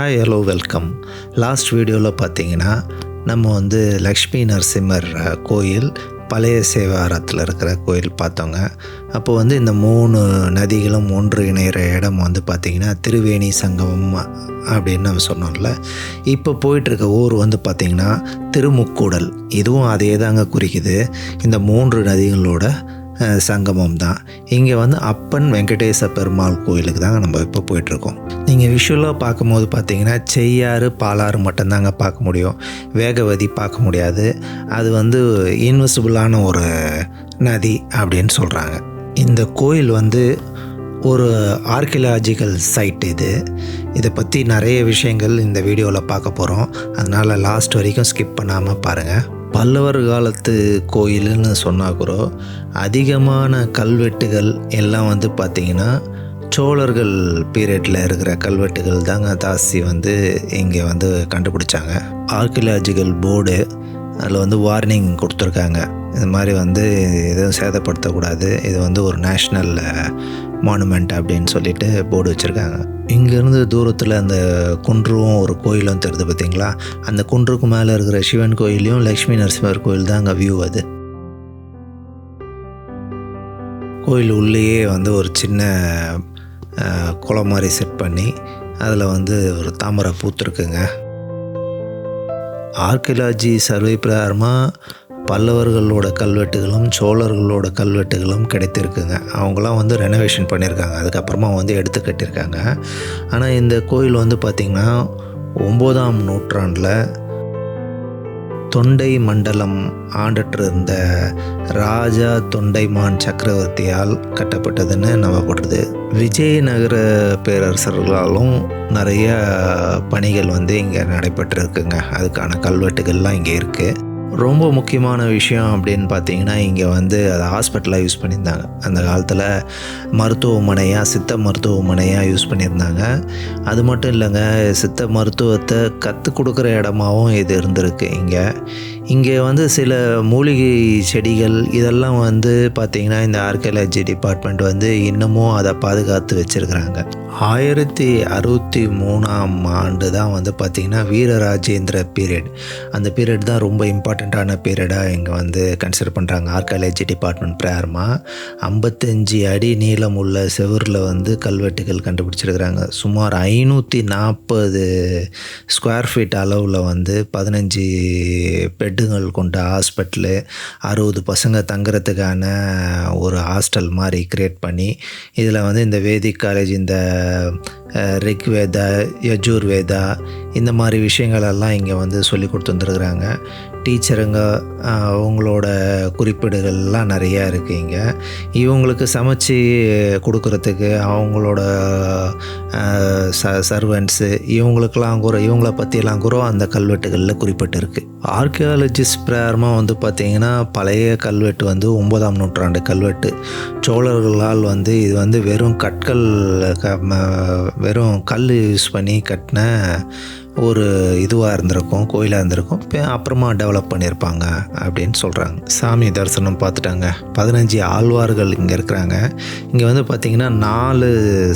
Hi hello welcome last வீடியோவில் பார்த்தீங்கன்னா நம்ம வந்து லக்ஷ்மி நரசிம்மர் கோயில் பழைய சேவாரத்தில் இருக்கிற கோயில் பார்த்தோங்க. அப்போ வந்து இந்த மூணு நதிகளும் ஒன்று இணைகிற இடம் வந்து பார்த்திங்கன்னா திருவேணி சங்கமம் அப்படின்னு நம்ம சொன்னோம்ல. இப்போ போயிட்டுருக்க ஊர் வந்து பார்த்திங்கன்னா திருமுக்கூடல். இதுவும் அதே தாங்க குறிக்குது. இந்த மூன்று நதிகளோட சங்கமம் தான். இங்கே வந்து அப்பன் வெங்கடேச பெருமாள் கோயிலுக்கு தாங்க நம்ம இப்போ போயிட்டுருக்கோம். நீங்கள் விஷுவலாக பார்க்கும்போது பார்த்தீங்கன்னா செய்யாறு பாலாறு மட்டும்தாங்க பார்க்க முடியும். வேகவதி பார்க்க முடியாது. அது வந்து இன்விசிபிளான ஒரு நதி அப்படின்னு சொல்கிறாங்க இந்த கோயில் வந்து ஒரு ஆர்கியலாஜிக்கல் சைட் இது. இதை பற்றி நிறைய விஷயங்கள் இந்த வீடியோவில் பார்க்க போகிறோம் அதனால் லாஸ்ட் வரைக்கும் ஸ்கிப் பண்ணாமல் பாருங்கள் பல்லவர் காலத்து கோயிலுன்னு சொன்னால் கூட அதிகமான கல்வெட்டுகள் எல்லாம் வந்து பார்த்திங்கன்னா சோழர்கள் பீரியடில் இருக்கிற கல்வெட்டுகள் தாங்க தாசி வந்து இங்கே வந்து கண்டுபிடிச்சாங்க. ஆர்கியலாஜிக்கல் போர்டு அதில் வந்து வார்னிங் கொடுத்துருக்காங்க. இது மாதிரி வந்து எதுவும் சேதப்படுத்தக்கூடாது. இது வந்து ஒரு நேஷ்னல் மானுமெண்ட் அப்படின்னு சொல்லிட்டு போர்டு வச்சுருக்காங்க. இங்கேருந்து தூரத்தில் அந்த குன்றும் ஒரு கோயிலும் தெரியுது பார்த்தீங்களா அந்த குன்றுக்கு மேலே இருக்கிற சிவன் கோயிலையும் லக்ஷ்மி நரசிம்மர் கோயில் தான் அங்கே வியூ அது. கோயில் உள்ளேயே வந்து ஒரு சின்ன குளம் மாதிரி செட் பண்ணி அதில் வந்து ஒரு தாமரை பூத்துருக்குங்க. ஆர்கியலாஜி சர்வே பிரகாரமாக பல்லவர்களோட கல்வெட்டுகளும் சோழர்களோட கல்வெட்டுகளும் கிடைத்திருக்குங்க. அவங்களாம் வந்து ரெனோவேஷன் பண்ணியிருக்காங்க. அதுக்கப்புறமா வந்து எடுத்து கட்டியிருக்காங்க. ஆனால் இந்த கோயில் வந்து பார்த்திங்கன்னா ஒம்போதாம் நூற்றாண்டில் தொண்டை மண்டலம் ஆண்டுட்டு இருந்த ராஜா தொண்டைமான் சக்கரவர்த்தியால் கட்டப்பட்டதுன்னு நம்பப்படுது. விஜயநகர பேரரசர்களாலும் நிறைய பணிகள் வந்து இங்கே நடைபெற்றிருக்குங்க. அதுக்கான கல்வெட்டுகள்லாம் இங்கே இருக்குது ரொம்ப முக்கியமான விஷயம் அப்படின்னு பார்த்தீங்கன்னா இங்கே வந்து அதை ஹாஸ்பிட்டலாக யூஸ் பண்ணியிருந்தாங்க. அந்த காலத்தில் மருத்துவமனையாக சித்த மருத்துவமனையாக யூஸ் பண்ணியிருந்தாங்க. அது மட்டும் இல்லைங்க சித்த மருத்துவத்தை கற்றுக் கொடுக்குற இடமாவும் இது இருந்திருக்கு இங்கே. இங்கே வந்து சில மூலிகை செடிகள் இதெல்லாம் வந்து பார்த்திங்கன்னா இந்த ஆர்கியாலஜி டிபார்ட்மெண்ட் வந்து இன்னமும் அதை பாதுகாத்து வச்சுருக்குறாங்க. ஆயிரத்தி அறுபத்தி மூணாம் ஆண்டு தான் வந்து பார்த்திங்கன்னா வீரராஜேந்திர பீரியட். அந்த பீரியட் தான் ரொம்ப இம்பார்ட்டண்ட்டான பீரியடாக இங்கே வந்து கன்சிடர் பண்ணுறாங்க ஆர்காலஜி டிபார்ட்மெண்ட் பிரகாரமாக ஐம்பத்தஞ்சு அடி நீளம் உள்ள செவரில் வந்து கல்வெட்டுகள் கண்டுபிடிச்சிருக்கிறாங்க. சுமார் ஐநூற்றி நாற்பது ஸ்கொயர் ஃபீட் அளவில் வந்து பதினஞ்சு பெட்டுகள் கொண்ட ஹாஸ்பிட்டலு அறுபது பசங்க தங்குறதுக்கான ஒரு ஹாஸ்டல் மாதிரி கிரியேட் பண்ணி இதில் வந்து இந்த வேதிக் காலேஜ் இந்த ரிக்வேதா யஜூர்வேதா இந்த மாதிரி விஷயங்களெல்லாம் இங்கே வந்து சொல்லி கொடுத்துருக்குறாங்க டீச்சருங்க அவங்களோட குறிப்பீடுகள்லாம் நிறையா இருக்குது இங்கே இவங்களுக்கு சமைச்சு கொடுக்குறதுக்கு அவங்களோட ச சர்வன்ட்ஸு இவங்களுக்கெல்லாம் கூட இவங்கள பற்றியெல்லாம் கூட அந்த கல்வெட்டுகளில் குறிப்பிட்டிருக்கு. ஆர்கியாலஜிஸ்ட் பிரகாரமாக வந்து பார்த்திங்கன்னா பழைய கல்வெட்டு வந்து ஒன்பதாம் நூற்றாண்டு கல்வெட்டு. சோழர்களால் வந்து இது வந்து வெறும் கற்கள் க ம- வெறும் கல் யூஸ் பண்ணி கட்டின ஒரு இதுவாக இருந்திருக்கும் கோயிலாக இருந்திருக்கும். அப்புறமா டெவலப் பண்ணியிருப்பாங்க அப்படின்னு சொல்கிறாங்க சாமி தரிசனம் பார்த்துட்டாங்க. பதினஞ்சு ஆழ்வார்கள் இங்கே இருக்கிறாங்க. இங்கே வந்து பார்த்திங்கன்னா நாலு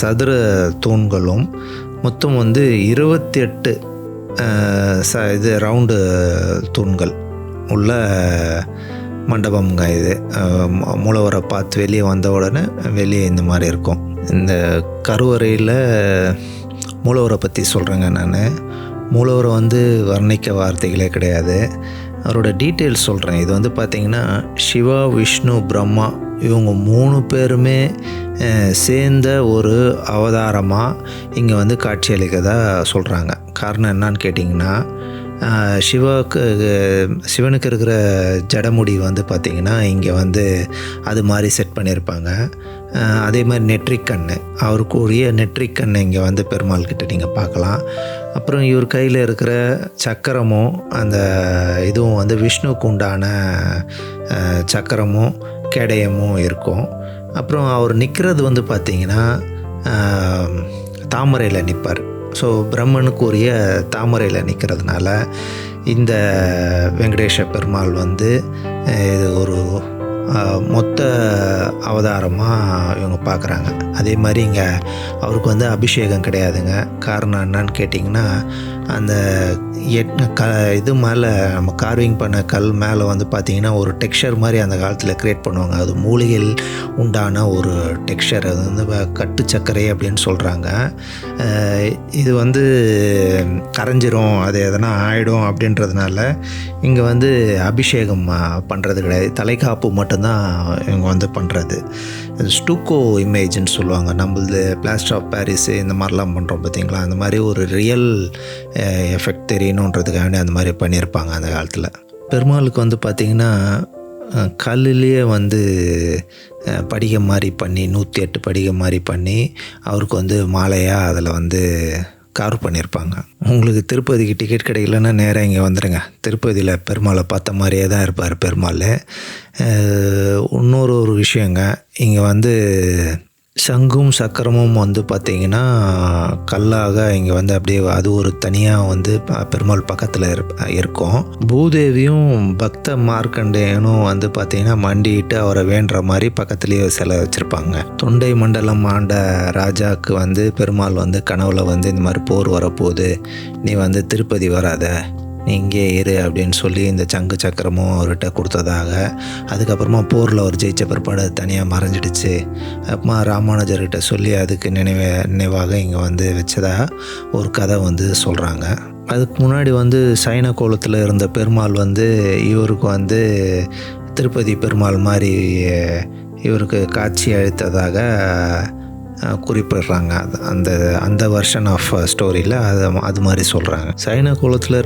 சதுர தூண்களும் மொத்தம் வந்து இருபத்தி எட்டு ச இது ரவுண்டு தூண்கள் உள்ள மண்டபம்ங்க இது. மூலவரை பார்த்து வெளியே வந்த உடனே வெளியே இந்த மாதிரி இருக்கும். இந்த கருவறையில் மூலவரை பற்றி சொல்கிறேங்க நான். மூலவரை வந்து வர்ணிக்க வார்த்தைகளே கிடையாது. அவரோட டீட்டெயில்ஸ் சொல்கிறேன் இது வந்து பார்த்திங்கன்னா சிவா விஷ்ணு பிரம்மா இவங்க மூணு பேருமே சேர்ந்த ஒரு அவதாரமாக இங்கே வந்து காட்சியளிக்கதாக சொல்கிறாங்க காரணம் என்னன்னு கேட்டிங்கன்னா சிவாவுக்கு சிவனுக்கு இருக்கிற ஜடமுடி வந்து பார்த்திங்கன்னா இங்கே வந்து அது மாதிரி செட் பண்ணியிருப்பாங்க அதே மாதிரி நெற்றிக்கண்ணு. அவருக்கு உரிய நெற்றிக்கண்ணு இங்கே வந்து பெருமாள் கிட்ட நீங்கள் பார்க்கலாம். அப்புறம் இவர் கையில் இருக்கிற சக்கரமும் அந்த இதுவும் வந்து விஷ்ணுக்கு உண்டான சக்கரமும் கேடயமும் இருக்கும். அப்புறம் அவர் நிற்கிறது வந்து பார்த்திங்கன்னா தாமரையில் நிற்பார் ஸோ பிரம்மனுக்குரிய தாமரையில் நிற்கிறதுனால இந்த வெங்கடேஷ பெருமாள் வந்து இது ஒரு மொத்த அவதாரமாக இவங்க பார்க்குறாங்க. அதே மாதிரி இங்கே அவருக்கு வந்து அபிஷேகம் கிடையாதுங்க. காரணம் என்னன்னு கேட்டிங்கன்னா அந்த எட் க இது மேலே நம்ம கார்விங் பண்ண கல் மேலே வந்து பார்த்திங்கன்னா ஒரு டெக்ஸ்சர் மாதிரி அந்த காலத்தில் க்ரியேட் பண்ணுவாங்க. அது மூலிகையில் உண்டான ஒரு டெக்ஸ்சர் அது வந்து கட்டு சர்க்கரை அப்படின்னு சொல்கிறாங்க இது வந்து கரைஞ்சிரும் அது எதனா ஆகிடும் அப்படின்றதுனால இங்கே வந்து அபிஷேகம் பண்ணுறது கிடையாது. தலைக்காப்பு மட்டும்தான் இவங்க வந்து பண்ணுறது ஸ்டூக்கோ இமேஜ்னு சொல்லுவாங்க. நம்மளது பிளாஸ்டர் ஆஃப் பாரிஸ் இந்த மாதிரிலாம் பண்ணுறோம் பார்த்தீங்களா அந்த மாதிரி ஒரு ரியல் எஃபெக்ட் தெரியணுன்றதுக்காக அந்த மாதிரி பண்ணியிருப்பாங்க அந்த காலத்தில். பெருமாளுக்கு வந்து பார்த்திங்கன்னா கல்லுலேயே வந்து அஹ், படிகை மாதிரி பண்ணி நூற்றி எட்டு படிகை மாதிரி பண்ணி அவருக்கு வந்து மாலையாக அதில் வந்து கார் பண்ணியிருப்பாங்க. உங்களுக்கு திருப்பதிக்கு டிக்கெட் கிடைக்கலன்னா நேராக இங்கே வந்துடுங்க திருப்பதியில் பெருமாளை பார்த்த மாதிரியே தான் இருப்பார் பெருமாள். இன்னொரு ஒரு விஷயங்க இங்கே வந்து சங்கும் சக்கரமும் வந்து பார்த்திங்கன்னா கல்லாக இங்கே வந்து அப்படியே அது ஒரு தனியாக வந்து ப- பெருமாள் பக்கத்தில் இருக்கும். பூதேவியும் பக்த மார்க்கண்டேயனும் வந்து பார்த்திங்கன்னா மண்டிட்டு அவரை வேண்டுற மாதிரி பக்கத்துலேயே சிலை வச்சுருப்பாங்க. தொண்டை மண்டலம் ஆண்ட ராஜாவுக்கு வந்து பெருமாள் வந்து கனவுல வந்து இந்த மாதிரி போர் வரப்போகுது. நீ வந்து திருப்பதி வராத. நீ இங்கே இரு அப்படின்னு சொல்லி இந்த சங்கு சக்கரமும் அவர்கிட்ட கொடுத்ததாக அதுக்கப்புறமா போரில் அவர் ஜெயிச்ச பிற்பாடு தனியாக மறைஞ்சிடுச்சு. அப்புறமா ராமானுஜர்கிட்ட சொல்லி அதுக்கு நினைவு நினைவாக இங்கே வந்து வச்சதாக ஒரு கதை வந்து சொல்கிறாங்க அதுக்கு முன்னாடி வந்து சைன கோலத்தில் இருந்த பெருமாள் வந்து இவருக்கு வந்து திருப்பதி பெருமாள் மாதிரி இவருக்கு காட்சி அளித்ததாக குறிப்பிடுறாங்க. அந்த அந்த வெர்ஷன் ஆஃப் ஸ்டோரியில் அது அது மாதிரி சொல்கிறாங்க சைன குலத்தில்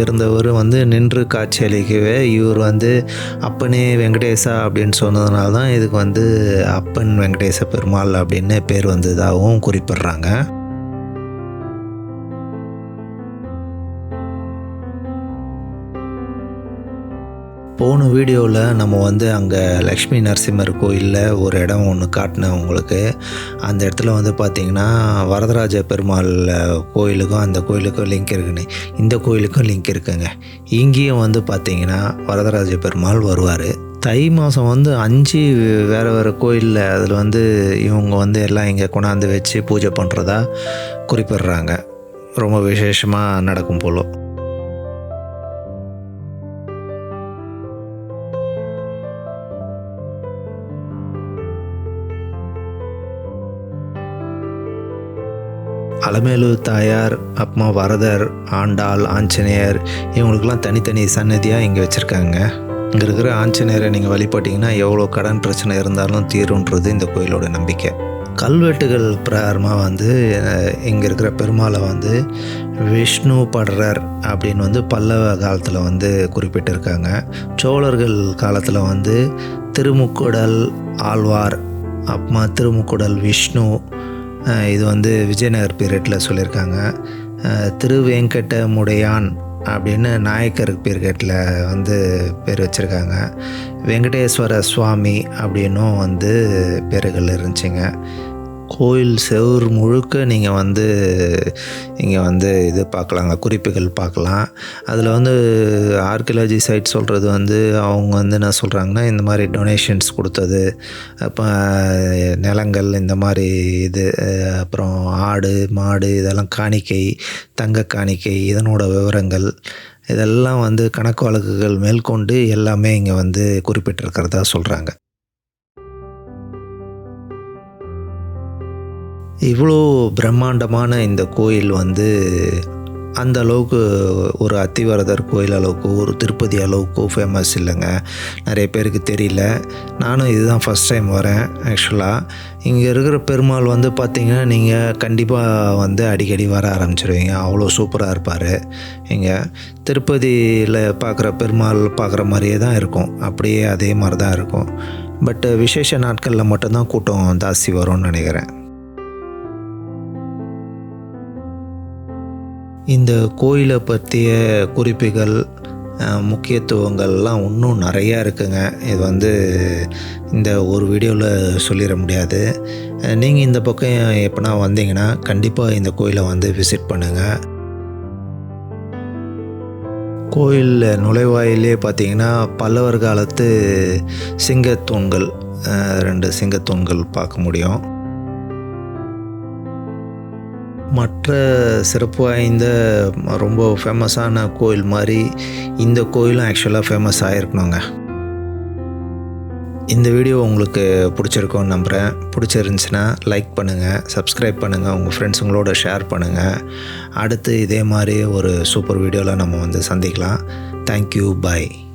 இருந்தவர் வந்து நின்று காட்சி அளிக்கவே இவர் வந்து அப்பனே வெங்கடேசா அப்படின்னு சொன்னதுனால தான் இதுக்கு வந்து அப்பன் வெங்கடேச பெருமாள் அப்படின்னு பேர் வந்ததாகவும் குறிப்பிடுறாங்க. போன வீடியோவில் நம்ம வந்து அங்கே லக்ஷ்மி நரசிம்மர் கோயிலில் ஒரு இடம் ஒன்று காட்டினேன் உங்களுக்கு. அந்த இடத்துல வந்து பார்த்திங்கன்னா வரதராஜ பெருமாள் கோயிலுக்கும் அந்த கோயிலுக்கும் லிங்க் இருக்குன்னு இந்த கோயிலுக்கும் லிங்க் இருக்குங்க. இங்கேயும் வந்து பார்த்திங்கன்னா வரதராஜ பெருமாள் வருவார். தை மாதம் வந்து அஞ்சு வேறு வேறு கோயிலில் அதில் வந்து இவங்க வந்து எல்லாம் இங்கே கொண்டாந்து வச்சு பூஜை பண்ணுறதா குறிப்பிடுறாங்க. ரொம்ப விசேஷமாக நடக்கும் போலோ. அலமேலு தாயார் அப்புறமா வரதர் ஆண்டாள் ஆஞ்சநேயர் இவங்களுக்கெல்லாம் தனித்தனி சன்னதியாக இங்கே வச்சுருக்காங்க. இங்கே இருக்கிற ஆஞ்சநேயரை நீங்கள் வழிபட்டிங்கன்னா எவ்வளோ கடன் பிரச்சனை இருந்தாலும் தீருன்றது இந்த கோயிலோட நம்பிக்கை. கல்வெட்டுகள் பிரகாரமாக வந்து இங்கே இருக்கிற பெருமாளை வந்து விஷ்ணு படரர் அப்படின்னு வந்து பல்லவ காலத்தில் வந்து குறிப்பிட்டிருக்காங்க. சோழர்கள் காலத்தில் வந்து திருமுக்குடல் ஆழ்வார் அப்புறமா திருமுக்குடல் விஷ்ணு இது வந்து விஜயநகர் பீரியடில் சொல்லியிருக்காங்க. அஹ் திருவேங்கடமுடையான் அப்படின்னு நாயக்கர் பீரியடில் வந்து பேர் வச்சுருக்காங்க. வெங்கடேஸ்வர சுவாமி அப்படின்னும் வந்து பேர்கள் இருந்துச்சுங்க. கோயில் செவுர் முழுக்க நீங்கள் வந்து இங்கே வந்து இது பார்க்கலாங்க குறிப்புகள் பார்க்கலாம். அதில் வந்து ஆர்கியலாஜி சைட் சொல்கிறது வந்து அவங்க வந்து என்ன சொல்கிறாங்கன்னா இந்த மாதிரி டொனேஷன்ஸ் கொடுத்தது அப்போ நிலங்கள் இந்த மாதிரி இது அப்புறம் ஆடு மாடு இதெல்லாம் காணிக்கை தங்க காணிக்கை இதனோட விவரங்கள் இதெல்லாம் வந்து கணக்கு வழக்குகள் மேற்கொண்டு எல்லாமே இங்கே வந்து குறிப்பிட்டிருக்கிறதா சொல்கிறாங்க இவ்வளோ பிரம்மாண்டமான இந்த கோயில் வந்து அந்த அளவுக்கு ஒரு அத்திவரதர் கோயில் அளவுக்கு ஒரு திருப்பதி அளவுக்கு ஃபேமஸ் இல்லைங்க. நிறைய பேருக்கு தெரியல. நானும் இதுதான் ஃபஸ்ட் டைம் வரேன் ஆக்சுவலாக இங்கே இருக்கிற பெருமாள் வந்து பார்த்திங்கன்னா நீங்கள் கண்டிப்பாக வந்து அடிக்கடி வர ஆரம்பிச்சிருவீங்க. அவ்வளோ சூப்பராக இருப்பார். இங்கே திருப்பதியில் பார்க்குற பெருமாள் பார்க்குற மாதிரியே தான் இருக்கும். அப்படியே அதே மாதிரி தான் இருக்கும். பட் விசேஷ நாட்களில் மட்டும்தான் கூட்டம் ஜாஸ்தி வரும்னு நினைக்கிறேன். இந்த கோயிலை பற்றிய குறிப்புகள் முக்கியத்துவங்கள்லாம் இன்னும் நிறையா இருக்குங்க. இது வந்து இந்த ஒரு வீடியோவில் சொல்லிட முடியாது. நீங்கள் இந்த பக்கம் எப்போனா வந்தீங்கன்னா கண்டிப்பாக இந்த கோயிலை வந்து விசிட் பண்ணுங்கள் கோயில் நுழைவாயிலே பார்த்தீங்கன்னா பல்லவர் காலத்து சிங்கத்தூண்கள் ரெண்டு சிங்கத்தூண்கள் பார்க்க முடியும். மற்ற சிறப்பு வாய்ந்த ரொம்ப ஃபேமஸான கோயில் மாதிரி இந்த கோயிலும் ஆக்சுவலாக ஃபேமஸ் ஆகிருக்கணுங்க இந்த வீடியோ உங்களுக்கு பிடிச்சிருக்கோன்னு நம்புகிறேன் பிடிச்சிருந்துச்சுன்னா லைக் பண்ணுங்கள் சப்ஸ்கிரைப் பண்ணுங்கள் உங்கள் ஃப்ரெண்ட்ஸுங்களோட ஷேர் பண்ணுங்கள் அடுத்து இதே மாதிரி ஒரு சூப்பர் வீடியோவில் நம்ம வந்து சந்திக்கலாம். Thank you bye